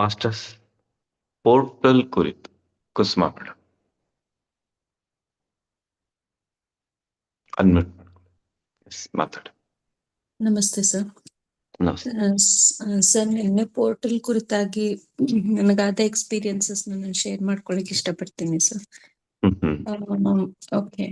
Masters portal ಕುರಿತು Kusuma madam unmute S ಮಾತಾಡಿ ನಮಸ್ತೆ ಸರ್ ನಮಸ್ತೆ ಸರ್ ನಿನ್ನೆ ಪೋರ್ಟಲ್ ಕುರಿತಾಗಿ ನನಗಾದ ಎಕ್ಸ್ಪೀರಿಯನ್ಸಸ್ ನಾನು ಶೇರ್ ಮಾಡ್ಕೊಳಕ್ ಇಷ್ಟಪಡ್ತೀನಿ sir hmm hmm. Okay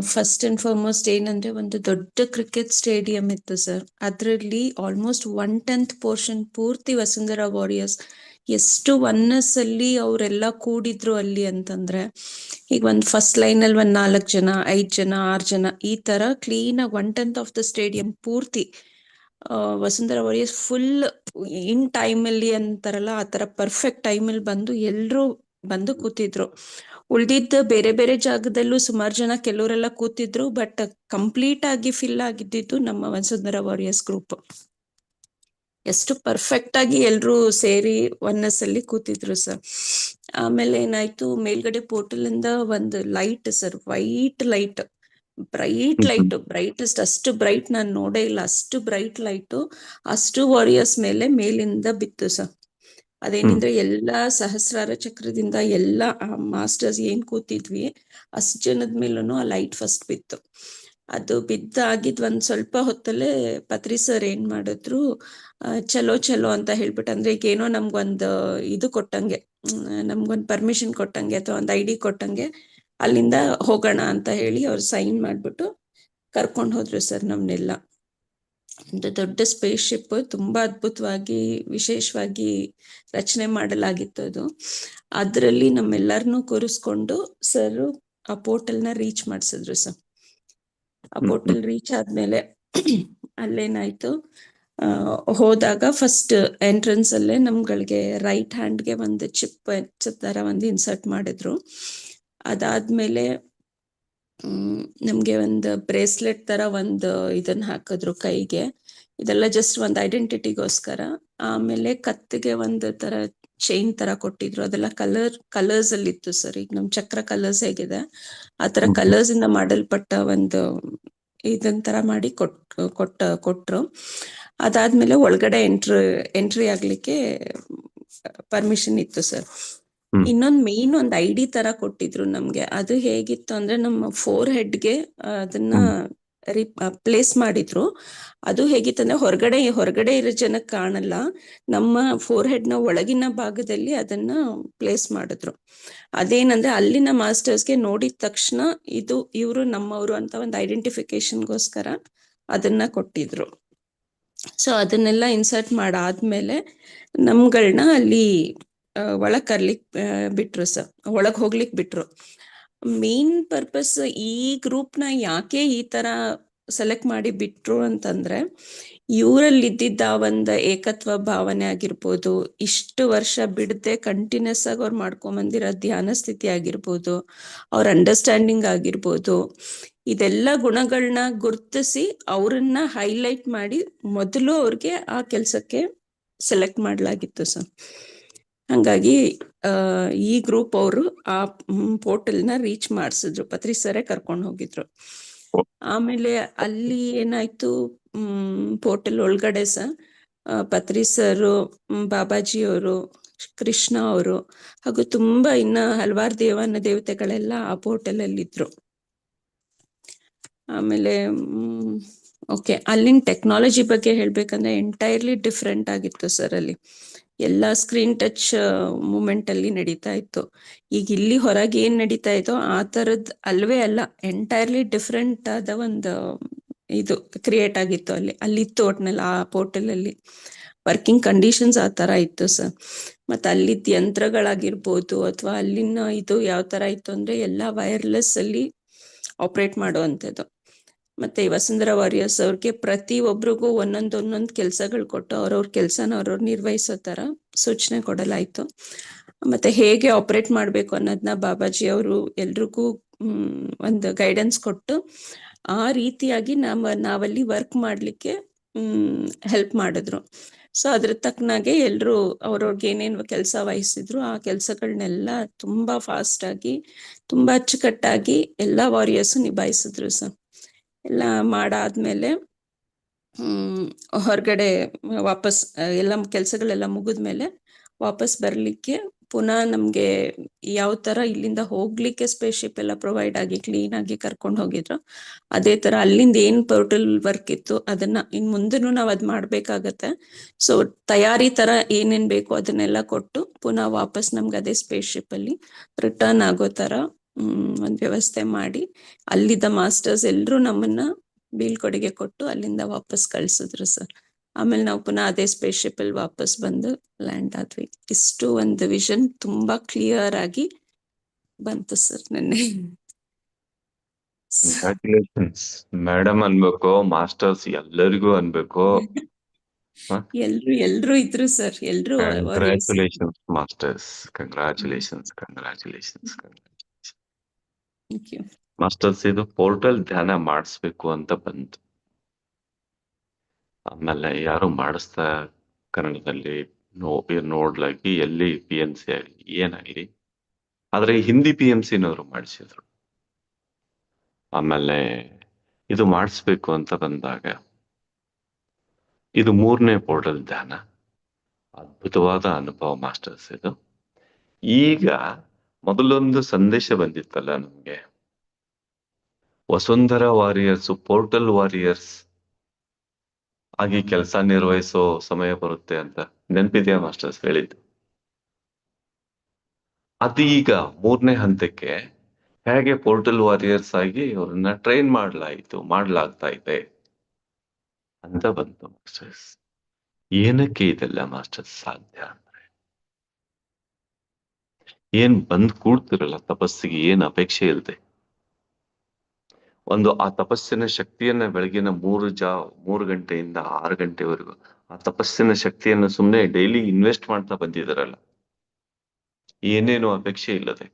first and foremost ಏನಂದ್ರೆ ಒಂದು ದೊಡ್ಡ ಕ್ರಿಕೆಟ್ ಸ್ಟೇಡಿಯಂ ಇತ್ತು ಸರ್ ಅದರಲ್ಲಿ ಆಲ್ಮೋಸ್ಟ್ ಒನ್ ಟೆಂತ್ ಪೋರ್ಷನ್ ಪೂರ್ತಿ ವಸುಂಧರಾ ವಾರಿಯರ್ಸ್ ಎಷ್ಟು ಒನ್ನಸ್ ಅಲ್ಲಿ ಅವರೆಲ್ಲ ಕೂಡಿದ್ರು ಅಲ್ಲಿ ಅಂತಂದ್ರೆ, ಈಗ ಒಂದ್ ಫಸ್ಟ್ ಲೈನ್ ಅಲ್ಲಿ ಒಂದ್ ನಾಲ್ಕು ಜನ, ಐದ್ ಜನ, ಆರ್ ಜನ ಈ ತರ ಕ್ಲೀನ್ ಆಗಿ one tenth of the stadium ಪೂರ್ತಿ Vasundhara warriors full in time ಅಲ್ಲಿ ಅಂತಾರಲ್ಲ, ಆ ತರ ಪರ್ಫೆಕ್ಟ್ ಟೈಮ್ ಅಲ್ಲಿ ಬಂದು ಎಲ್ರು ಬಂದು ಕೂತಿದ್ರು. ಉಳ್ದಿದ್ದ ಬೇರೆ ಬೇರೆ ಜಾಗದಲ್ಲೂ ಸುಮಾರು ಜನ ಕೆಲವರೆಲ್ಲ ಕೂತಿದ್ರು ಬಟ್ ಕಂಪ್ಲೀಟ್ ಆಗಿ ಫಿಲ್ ಆಗಿದ್ದಿದ್ದು ನಮ್ಮ ವಸುಂಧರಾ ವಾರಿಯರ್ಸ್ ಗ್ರೂಪ್ ಎಷ್ಟು ಪರ್ಫೆಕ್ಟ್ ಆಗಿ ಎಲ್ರು ಸೇರಿ ಒನ್ನಸ್ ಅಲ್ಲಿ ಕೂತಿದ್ರು ಸರ್ ಆಮೇಲೆ ಏನಾಯ್ತು ಮೇಲ್ಗಡೆ ಪೋರ್ಟಲ್ ಇಂದ ಒಂದು light sir white light bright. Light brightest ಅಷ್ಟು ಬ್ರೈಟ್ ನಾನು ನೋಡೇ ಇಲ್ಲ ಅಷ್ಟು ಬ್ರೈಟ್ ಲೈಟ್ ಅಷ್ಟು ವಾರಿಯರ್ಸ್ ಮೇಲೆ ಮೇಲಿಂದ ಬಿತ್ತು ಸರ್ ಅದೇನಿದ್ರೆ ಎಲ್ಲಾ ಸಹಸ್ರಾರ ಚಕ್ರದಿಂದ ಎಲ್ಲಾ ಮಾಸ್ಟರ್ಸ್ ಏನ್ ಕೂತಿದ್ವಿ, ಅಷ್ಟ್ ಜನದ ಮೇಲೂ ಆ ಲೈಟ್ ಫಸ್ಟ್ ಬಿತ್ತು. ಅದು ಬಿದ್ದಾಗಿದ್ ಒಂದ್ ಸ್ವಲ್ಪ ಹೊತ್ತಲ್ಲೇ ಪತ್ರಿ ಸರ್ ಏನ್ ಮಾಡಿದ್ರು ಚಲೋ ಚಲೋ ಅಂತ ಹೇಳ್ಬಿಟ್ಟು ಅಂದ್ರೆ ಈಗ ಏನೋ ನಮ್ಗೊಂದ್ ಇದು ಕೊಟ್ಟಂಗೆ ನಮ್ಗೊಂದ್ ಪರ್ಮಿಷನ್ ಕೊಟ್ಟಂಗೆ ಅಥವಾ ಒಂದ್ ಐ ಕೊಟ್ಟಂಗೆ ಅಲ್ಲಿಂದ ಹೋಗೋಣ ಅಂತ ಹೇಳಿ ಅವ್ರು ಸೈನ್ ಮಾಡ್ಬಿಟ್ಟು ಕರ್ಕೊಂಡ್ ಹೋದ್ರು ಸರ್ ನಮ್ನೆಲ್ಲ. ಒಂದು ದೊಡ್ಡ ಸ್ಪೇಸ್ ಶಿಪ್ ತುಂಬಾ ಅದ್ಭುತವಾಗಿ ವಿಶೇಷವಾಗಿ ರಚನೆ ಮಾಡಲಾಗಿತ್ತು ಅದು. ಅದರಲ್ಲಿ ನಮ್ಮೆಲ್ಲರನ್ನೂ ಕೂರಿಸ್ಕೊಂಡು ಸರ್ ಆ ಪೋರ್ಟಲ್ನ ರೀಚ್ ಮಾಡಿಸಿದ್ರು ಸರ್ ಆ ಪೋರ್ಟಲ್ ರೀಚ್ ಆದ್ಮೇಲೆ ಅಲ್ಲೇನಾಯ್ತು? ಹೋದಾಗ ಫಸ್ಟ್ ಎಂಟ್ರೆನ್ಸ್ ಅಲ್ಲೇ ನಮ್ಗಳಿಗೆ ರೈಟ್ ಹ್ಯಾಂಡ್ಗೆ ಒಂದು ಚಿಪ್ ತರ ಒಂದು ಇನ್ಸರ್ಟ್ ಮಾಡಿದ್ರು. ಅದಾದ್ಮೇಲೆ ಹ್ಮ್ ನಮ್ಗೆ ಒಂದು ಬ್ರೇಸ್ಲೆಟ್ ತರ ಒಂದು ಇದನ್ನ ಹಾಕಿದ್ರು ಕೈಗೆ. ಇದೆಲ್ಲ ಜಸ್ಟ್ ಒಂದು ಐಡೆಂಟಿಟಿಗೋಸ್ಕರ ಆಮೇಲೆ ಕತ್ತಿಗೆ ಒಂದು ತರ ಚೈನ್ ತರ ಕೊಟ್ಟಿದ್ರು. ಅದೆಲ್ಲ ಕಲರ್ ಕಲರ್ಸ್ ಅಲ್ಲಿ ಇತ್ತು ಸರ್ ಈಗ ನಮ್ ಚಕ್ರ ಕಲರ್ಸ್ ಹೇಗಿದೆ. ಆ ತರ ಕಲರ್ಸ್ ಇಂದ ಮಾಡಲ್ಪಟ್ಟ ಒಂದು ಇದನ್ ತರ ಮಾಡಿ ಕೊಟ್ ಕೊಟ್ಟ ಕೊಟ್ರು. ಅದಾದ್ಮೇಲೆ ಒಳಗಡೆ ಎಂಟ್ರಿ ಎಂಟ್ರಿ ಆಗ್ಲಿಕ್ಕೆ ಪರ್ಮಿಷನ್ ಇತ್ತು ಸರ್. ಇನ್ನೊಂದ್ ಮೇನ್ ಒಂದ್ ಐಡಿ ತರ ಕೊಟ್ಟಿದ್ರು ನಮ್ಗೆ. ಅದು ಹೇಗಿತ್ತು ಅಂದ್ರೆ ನಮ್ಮ ಫೋರ್ ಹೆಡ್ಗೆ ಅದನ್ನ ಪ್ಲೇಸ್ ಮಾಡಿದ್ರು. ಅದು ಹೇಗಿತ್ತಂದ್ರೆ ಹೊರಗಡೆ ಹೊರಗಡೆ ಇರೋ ಜನಕ್ಕೆ ಕಾಣಲ್ಲ. ನಮ್ಮ ಫೋರ್ ಹೆಡ್ನ ಒಳಗಿನ ಭಾಗದಲ್ಲಿ ಅದನ್ನ ಪ್ಲೇಸ್ ಮಾಡಿದ್ರು. ಅದೇನಂದ್ರೆ ಅಲ್ಲಿನ ಮಾಸ್ಟರ್ಸ್ಗೆ ನೋಡಿದ ತಕ್ಷಣ ಇದು ಇವರು ನಮ್ಮವರು ಅಂತ ಒಂದು ಐಡೆಂಟಿಫಿಕೇಶನ್ಗೋಸ್ಕರ ಅದನ್ನ ಕೊಟ್ಟಿದ್ರು. ಸೊ ಅದನ್ನೆಲ್ಲ ಇನ್ಸರ್ಟ್ ಮಾಡಾದ್ಮೇಲೆ ನಮ್ಗಳನ್ನ ಅಲ್ಲಿ ಒಳಗ್ ಕರ್ಲಿಕ್ ಬಿಟ್ರು ಸರ್. ಒಳಗ್ ಹೋಗ್ಲಿಕ್ ಬಿಟ್ರು. ಮೇನ್ ಪರ್ಪಸ್ ಈ ಗ್ರೂಪ್ನ ಯಾಕೆ ಈ ತರ ಸೆಲೆಕ್ಟ್ ಮಾಡಿ ಬಿಟ್ರು ಅಂತಂದ್ರೆ ಇವರಲ್ಲಿ ಇದ್ದಿದ್ದ ಒಂದ್ ಏಕತ್ವ ಭಾವನೆ ಆಗಿರ್ಬೋದು, ಇಷ್ಟು ವರ್ಷ ಬಿಡದೆ ಕಂಟಿನ್ಯೂಸ್ ಆಗಿ ಅವ್ರು ಮಾಡ್ಕೊಂಡ್ ಬಂದಿರೋ ಧ್ಯಾನ ಸ್ಥಿತಿ ಆಗಿರ್ಬೋದು, ಅವ್ರ ಅಂಡರ್ಸ್ಟ್ಯಾಂಡಿಂಗ್ ಆಗಿರ್ಬೋದು, ಇದೆಲ್ಲ ಗುಣಗಳನ್ನ ಗುರ್ತಿಸಿ ಅವ್ರನ್ನ ಹೈಲೈಟ್ ಮಾಡಿ ಮೊದಲು ಅವ್ರಿಗೆ ಆ ಕೆಲಸಕ್ಕೆ ಸೆಲೆಕ್ಟ್ ಮಾಡ್ಲಾಗಿತ್ತು ಸರ್. ಹಂಗಾಗಿ ಈ ಗ್ರೂಪ್ ಅವರು ಆ ಪೋರ್ಟಲ್ನ ರೀಚ್ ಮಾಡಿಸಿದ್ರು. ಪತ್ರಿ ಸರೇ ಕರ್ಕೊಂಡು ಹೋಗಿದ್ರು. ಆಮೇಲೆ ಅಲ್ಲಿ ಏನಾಯ್ತು ಹ್ಮ್ ಪೋರ್ಟಲ್ ಒಳಗಡೆ ಸಹ ಪತ್ರಿಸರು ಪತ್ರಿ ಸರ್ ಬಾಬಾಜಿ ಅವರು ಕೃಷ್ಣ ಅವರು ಹಾಗೂ ತುಂಬಾ ಇನ್ನ ಹಲವಾರು ದೇವನ ದೇವತೆಗಳೆಲ್ಲ ಆ ಪೋರ್ಟಲ್ ಅಲ್ಲಿ ಇದ್ರು. ಆಮೇಲೆ ಓಕೆ ಅಲ್ಲಿನ ಟೆಕ್ನಾಲಜಿ ಬಗ್ಗೆ ಹೇಳ್ಬೇಕಂದ್ರೆ ಎಂಟೈರ್ಲಿ ಡಿಫ್ರೆಂಟ್ ಆಗಿತ್ತು ಸರ್ ಅಲ್ಲಿ. ಎಲ್ಲ ಸ್ಕ್ರೀನ್ ಟಚ್ ಮೂಮೆಂಟ್ ಅಲ್ಲಿ ನಡೀತಾ ಇತ್ತು. ಈಗ ಇಲ್ಲಿ ಹೊರಗೆ ಏನ್ ನಡೀತಾ ಇತ್ತು ಆ ತರದ್ ಅಲ್ವೇ ಅಲ್ಲ ಎಂಟೈರ್ಲಿ ಡಿಫ್ರೆಂಟ್ ಆದ ಒಂದು, ಇದು ಕ್ರಿಯೇಟ್ ಆಗಿತ್ತು ಅಲ್ಲಿ, ಅಲ್ಲಿತ್ತು ಒಟ್ನಲ್ಲಿ ಆ ಪೋರ್ಟಲ್ ಅಲ್ಲಿ ವರ್ಕಿಂಗ್ ಕಂಡೀಷನ್ಸ್ ಆ ತರ ಇತ್ತು ಸರ್. ಮತ್ತೆ ಅಲ್ಲಿದ್ದ ಯಂತ್ರಗಳಾಗಿರ್ಬೋದು ಅಥವಾ ಅಲ್ಲಿನ ಇದು ಯಾವ ತರ ಇತ್ತು ಅಂದ್ರೆ ಎಲ್ಲಾ ವೈರ್ಲೆಸ್ ಅಲ್ಲಿ ಆಪರೇಟ್ ಮಾಡುವಂಥದ್ದು. ಮತ್ತೆ ವಸುಂಧರ ವಾರಿಯರ್ಸ್ ಅವ್ರಿಗೆ ಪ್ರತಿ ಒಬ್ರಿಗೂ ಒಂದೊಂದ್ ಒಂದೊಂದ್ ಕೆಲ್ಸಗಳು ಕೊಟ್ಟು ಅವ್ರವ್ರ ಕೆಲ್ಸನ ಅವ್ರವ್ರು ನಿರ್ವಹಿಸೋ ತರ ಸೂಚನೆ ಕೊಡಲಾಯ್ತು. ಮತ್ತೆ ಹೇಗೆ ಆಪರೇಟ್ ಮಾಡ್ಬೇಕು ಅನ್ನೋದನ್ನ ಬಾಬಾಜಿ ಅವರು ಎಲ್ರಿಗೂ ಒಂದು ಗೈಡೆನ್ಸ್ ಕೊಟ್ಟು ಆ ರೀತಿಯಾಗಿ ನಮ್ಮ ನಾವಲ್ಲಿ ವರ್ಕ್ ಮಾಡ್ಲಿಕ್ಕೆ, ಹ್ಮ್ ಹೆಲ್ಪ್ ಮಾಡಿದ್ರು. ಸೊ ಅದ್ರ ತಕ್ಕನಾಗೆ ಎಲ್ರು ಅವ್ರವ್ರಿಗೆ ಏನೇನು ಕೆಲಸ ವಹಿಸಿದ್ರು ಆ ಕೆಲಸಗಳನ್ನೆಲ್ಲ ತುಂಬಾ ಫಾಸ್ಟ್ ಆಗಿ, ತುಂಬಾ ಅಚ್ಚುಕಟ್ಟಾಗಿ ಎಲ್ಲಾ ವಾರಿಯರ್ಸ್ ನಿಭಾಯಿಸಿದ್ರು ಸರ್. ಎಲ್ಲ ಮಾಡಾದ್ಮೇಲೆ, ಹ್ಮ್, ಹೊರಗಡೆ ವಾಪಸ್, ಎಲ್ಲ ಕೆಲ್ಸಗಳೆಲ್ಲ ಮುಗಿದ್ಮೇಲೆ ವಾಪಸ್ ಬರ್ಲಿಕ್ಕೆ ಪುನಃ ನಮ್ಗೆ ಯಾವ ತರ ಇಲ್ಲಿಂದ ಹೋಗ್ಲಿಕ್ಕೆ ಸ್ಪೇಸ್ ಶಿಪ್ ಎಲ್ಲ ಪ್ರೊವೈಡ್ ಆಗಿ ಕ್ಲೀನ್ ಆಗಿ ಕರ್ಕೊಂಡು ಹೋಗಿದ್ರು, ಅದೇ ತರ ಅಲ್ಲಿಂದ ಏನ್ ಪೋರ್ಟಲ್ ವರ್ಕ್ ಇತ್ತು ಅದನ್ನ ಇನ್ ಮುಂದೆನೂ ನಾವ್ ಅದ್ ಮಾಡ್ಬೇಕಾಗತ್ತೆ. ಸೊ ತಯಾರಿ ತರ ಏನೇನ್ ಬೇಕು ಅದನ್ನೆಲ್ಲ ಕೊಟ್ಟು ಪುನಃ ವಾಪಸ್ ನಮ್ಗೆ ಅದೇ ಸ್ಪೇಸ್ ಶಿಪ್ ಅಲ್ಲಿ ರಿಟರ್ನ್ ಆಗೋ ತರ ಹ್ಮ್ ಒಂದ್ ವ್ಯವಸ್ಥೆ ಮಾಡಿ. ಅಲ್ಲಿದ್ದ ಮಾಸ್ಟರ್ಸ್ ಎಲ್ರು ನಮ್ಮನ್ನ ಬೀಳ್ಕೊಡುಗೆ ಕೊಟ್ಟು ಅಲ್ಲಿಂದ ವಾಪಸ್ ಕಳ್ಸಿದ್ರು ಸರ್. ಆಮೇಲೆ ನಾವು ಪುನಃ ಅದೇ ಸ್ಪೇಸ್ಶಿಪ್ ಅಲ್ಲಿ ವಾಪಸ್ ಬಂದು ಲ್ಯಾಂಡ್ ಆದ್ವಿ. ಇಷ್ಟು ಒಂದು ವಿಷನ್ ತುಂಬಾ ಕ್ಲಿಯರ್ ಆಗಿ ಬಂತು ಸರ್ ನೆನ್ನೆ. ಮೇಡಮ್ ಅನ್ಬೇಕು ಮಾಸ್ಟರ್ಸ್ ಎಲ್ಲರಿಗೂ ಅನ್ಬೇಕು? ಎಲ್ರು ಎಲ್ರು ಇದ್ರು ಸರ್. ಎಲ್ರು ಮಾಸ್ಟರ್ಸ್. ಕಂಗ್ರಾಚುಲೇಷನ್ಸ್ ಕಂಗ್ರಾಚುಲೇಷನ್ಸ್ ಮಾಸ್ಟರ್ಸ್ ಇದು ಪೋರ್ಟಲ್ ಧ್ಯಾನ ಮಾಡಿಸ್ಬೇಕು ಅಂತ ಬಂತು. ಆಮೇಲೆ ಯಾರು ಮಾಡಿಸ್ತಾ ಕನ್ನಡದಲ್ಲಿ ನೋ, ನೋಡ್ಲಾಗಿ ಎಲ್ಲಿ ಪಿ ಎಂ ಸಿ ಆಗಲಿ ಏನಾಗಲಿ ಆದ್ರೆ ಹಿಂದಿ ಪಿ ಎಂ ಸಿನವರು ಮಾಡಿಸಿದ್ರು. ಆಮೇಲೆ ಇದು ಮಾಡಿಸ್ಬೇಕು ಅಂತ ಬಂದಾಗ ಇದು ಮೂರನೇ ಪೋರ್ಟಲ್ ಧ್ಯಾನ. ಅದ್ಭುತವಾದ ಅನುಭವ ಮಾಸ್ಟರ್ಸ್ ಇದು. ಈಗ ಮೊದಲೊಂದು ಸಂದೇಶ ಬಂದಿತ್ತಲ್ಲ ನಮ್ಗೆ. ವಸುಂಧರ ವಾರಿಯರ್ಸ್, ಪೋರ್ಟಲ್ ವಾರಿಯರ್ಸ್ ಆಗಿ ಕೆಲಸ ನಿರ್ವಹಿಸೋ ಸಮಯ ಬರುತ್ತೆ ಅಂತ ನೆನಪಿದೆಯಾ ಮಾಸ್ಟರ್ಸ್ ಹೇಳಿದ್ದು. ಅದೀಗ ಮೂರನೇ ಹಂತಕ್ಕೆ ಹೇಗೆ ಪೋರ್ಟಲ್ ವಾರಿಯರ್ಸ್ ಆಗಿ ಅವ್ರನ್ನ ಟ್ರೈನ್ ಮಾಡಲಾಯಿತು, ಮಾಡ್ಲಾಗ್ತಾ ಇದೆ ಅಂತ ಬಂತು ಮಾಸ್ಟರ್ಸ್. ಏನಕ್ಕೆ ಇದೆಲ್ಲ ಮಾಸ್ಟರ್ಸ್ ಸಾಧ್ಯ? ಏನ್ ಬಂದ್ ಕೂಡ್ತಿರಲ್ಲ, ತಪಸ್ಸಿಗೆ ಏನ್ ಅಪೇಕ್ಷೆ ಇಲ್ಲದೆ ಒಂದು ಆ ತಪಸ್ಸಿನ ಶಕ್ತಿಯನ್ನ ಬೆಳಗಿನ ಮೂರು ಜಾ, ಮೂರು ಗಂಟೆಯಿಂದ ಆರು ಗಂಟೆವರೆಗೂ ಆ ತಪಸ್ಸಿನ ಶಕ್ತಿಯನ್ನ ಸುಮ್ಮನೆ ಡೈಲಿ ಇನ್ವೆಸ್ಟ್ ಮಾಡ್ತಾ ಬಂದಿದಾರಲ್ಲ. ಏನೇನು ಅಪೇಕ್ಷೆ ಇಲ್ಲದೆ,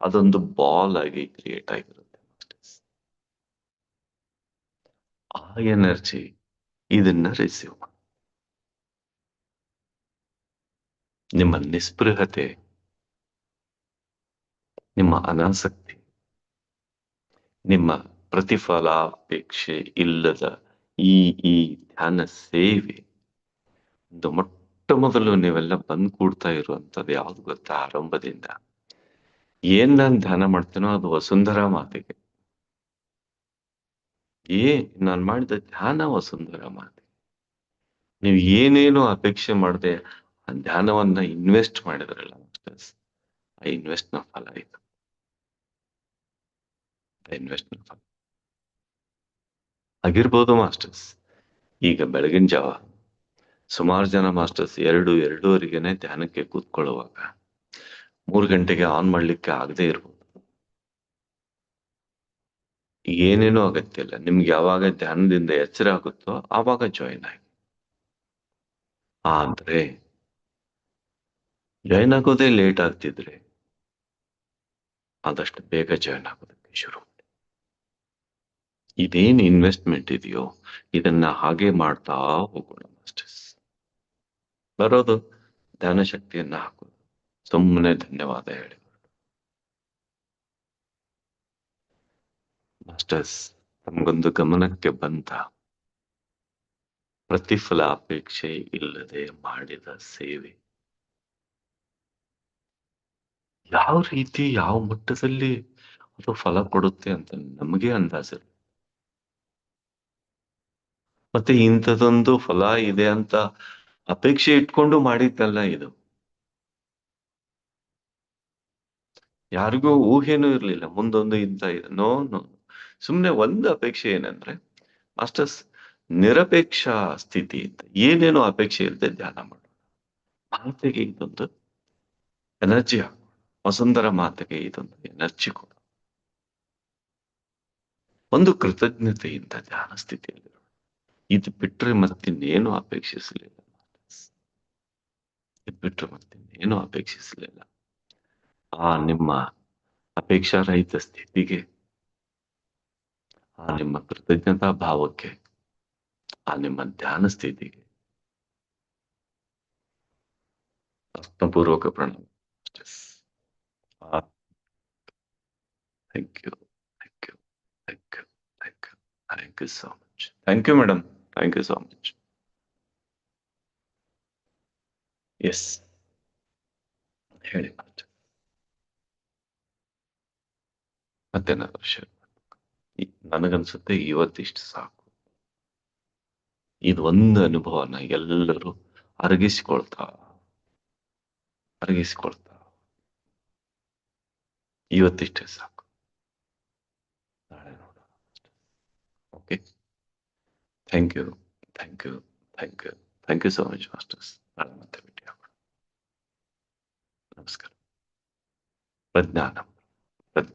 ಅದೊಂದು ಬಾಲ್ ಆಗಿ ಕ್ರಿಯೇಟ್ ಆಗಿರುತ್ತೆ. ಆ ಎನರ್ಜಿ ಇದನ್ನ ರಿಸೀವ್ ನಿಮ್ಮ ನಿಸ್ಪೃಹತೆ ನಿಮ್ಮ ಅನಾಸಕ್ತಿ, ನಿಮ್ಮ ಪ್ರತಿಫಲಾಪೇಕ್ಷೆ ಇಲ್ಲದ ಈ ಈ ಧ್ಯಾನ ಸೇವೆ, ಒಂದು ಮೊಟ್ಟ ಮೊದಲು ನೀವೆಲ್ಲ ಬಂದು ಕೂಡ್ತಾ ಇರುವಂತದ್ದು ಯಾವ್ದು ಗೊತ್ತಾ? ಆರಂಭದಿಂದ. ಏನ್ ನಾನು ಧ್ಯಾನ ಮಾಡ್ತೇನೋ ಅದು ವಸುಂಧರಾ ಮಾತೆಗೆ. ಏ, ನಾನು ಮಾಡಿದ ಧ್ಯಾನ ವಸುಂಧರ ಮಾತೆ. ನೀವು ಏನೇನು ಅಪೇಕ್ಷೆ ಮಾಡದೆ, ಆ ಧ್ಯಾನವನ್ನ ಇನ್ವೆಸ್ಟ್ ಮಾಡಿದ್ರಲ್ಲ ಆ ಇನ್ವೆಸ್ಟ್ನ ಫಲ ಇದು. ಇನ್ವೆಸ್ಟ್ ಫಂಡ್ ಆಗಿರ್ಬೋದು ಮಾಸ್ಟರ್ಸ್ ಈಗ ಬೆಳಗಿನ ಜಾವ, ಸುಮಾರು ಜನ ಮಾಸ್ಟರ್ಸ್ ಎರಡು, ಎರಡೂವರೆಗೆನೆ ಧ್ಯಾನಕ್ಕೆ ಕೂತ್ಕೊಳ್ಳುವಾಗ, ಮೂರು ಗಂಟೆಗೆ ಆನ್ ಮಾಡ್ಲಿಕ್ಕೆ ಆಗದೆ ಇರ್ಬೋದು. ಏನೇನೂ ಅಗತ್ಯ ಇಲ್ಲ. ನಿಮ್ಗೆ ಯಾವಾಗ ಧ್ಯಾನದಿಂದ ಎಚ್ಚರ ಆಗುತ್ತೋ ಆವಾಗ ಜಾಯಿನ್ ಆಗಿ. ಆದ್ರೆ ಜಾಯಿನ್ ಆಗೋದೇ ಲೇಟ್ ಆಗ್ತಿದ್ರೆ, ಆದಷ್ಟು ಬೇಗ ಜಾಯಿನ್ ಆಗೋದಕ್ಕೆ ಶುರು. ಇದೇನ್ ಇನ್ವೆಸ್ಟ್ಮೆಂಟ್ ಇದೆಯೋ, ಇದನ್ನ ಹಾಗೆ ಮಾಡ್ತಾ ಹೋಗೋಣ ಮಾಸ್ಟರ್ಸ್ ಬರೋದು ಧ್ಯಾನ ಶಕ್ತಿಯನ್ನ ಹಾಕೋದು. ಸುಮ್ಮನೆ ಧನ್ಯವಾದ ಹೇಳಿ. ಮಾಸ್ಟರ್ಸ್, ತಮಗೊಂದು ಗಮನಕ್ಕೆ ಬಂತ ಪ್ರತಿಫಲ ಅಪೇಕ್ಷೆ ಇಲ್ಲದೆ ಮಾಡಿದ ಸೇವೆ. ಯಾವ ರೀತಿ, ಯಾವ ಮಟ್ಟದಲ್ಲಿ ಅದು ಫಲ ಕೊಡುತ್ತೆ ಅಂತ ನಮಗೆ ಅಂದಾಜಿಲ್ಲ ಮತ್ತೆ ಇಂಥದೊಂದು ಫಲ ಇದೆ ಅಂತ ಅಪೇಕ್ಷೆ ಇಟ್ಕೊಂಡು ಮಾಡಿದ್ದಲ್ಲ ಇದು. ಯಾರಿಗೂ ಊಹೆನೂ ಇರ್ಲಿಲ್ಲ, ಮುಂದೊಂದು ಇಂಥ ಇದೆ. No no. ಸುಮ್ನೆ ಒಂದು ಅಪೇಕ್ಷೆ ಏನಂದ್ರೆ ಮಾಸ್ಟರ್ಸ್ ನಿರಪೇಕ್ಷ ಸ್ಥಿತಿ ಅಂತ ಏನೇನೋ ಅಪೇಕ್ಷೆ ಇಲ್ಲದೆ ಧ್ಯಾನ ಮಾಡೋಣ ಮಾತೆಗೆ ಇದೊಂದು ಎನರ್ಜಿ ಹಾಕೋಣ ವಸುಂಧರ ಮಾತೆಗೆ ಇದೊಂದು ಎನರ್ಜಿ ಕೊಡ ಒಂದು ಕೃತಜ್ಞತೆಯಿಂದ ಧ್ಯಾನ ಸ್ಥಿತಿಯಲ್ಲಿ ಇದು ಬಿಟ್ರೆ ಮತ್ತಿನ್ನೇನು ಅಪೇಕ್ಷಿಸಲಿಲ್ಲ ಇದು ಬಿಟ್ರೆ ಮತ್ತಿನ್ನೇನು ಅಪೇಕ್ಷಿಸಲಿಲ್ಲ. ಆ ನಿಮ್ಮ ಅಪೇಕ್ಷಾ ರಹಿತ ಸ್ಥಿತಿಗೆ, ಆ ನಿಮ್ಮ ಕೃತಜ್ಞತಾ ಭಾವಕ್ಕೆ, ಆ ನಿಮ್ಮ ಧ್ಯಾನ ಸ್ಥಿತಿಗೆ ಅರ್ಥಪೂರ್ವಕ ಪ್ರಣಾಮ. Thank you thank you thank you thank you thank you so much thank you madam thank you so much yes ಹೇಳಿ ಮತ್ತೇನಾದ್ರು ಶೇರ್ ನನಗನ್ಸುತ್ತೆ ಇವತ್ತಿಷ್ಟು ಸಾಕು ಇದು ಒಂದು ಅನುಭವನ ಎಲ್ಲರೂ ಅರಗಿಸಿಕೊಳ್ತಾ ಅರಗಿಸಿಕೊಳ್ತಾ ಇವತ್ತಿಷ್ಟೇ ಸಾಕು ನಾಳೆ ನೋಡೋಣ okay Thank you. Thank you. Thank you. Thank you so much, Masters. Namaskar. Pradnanam.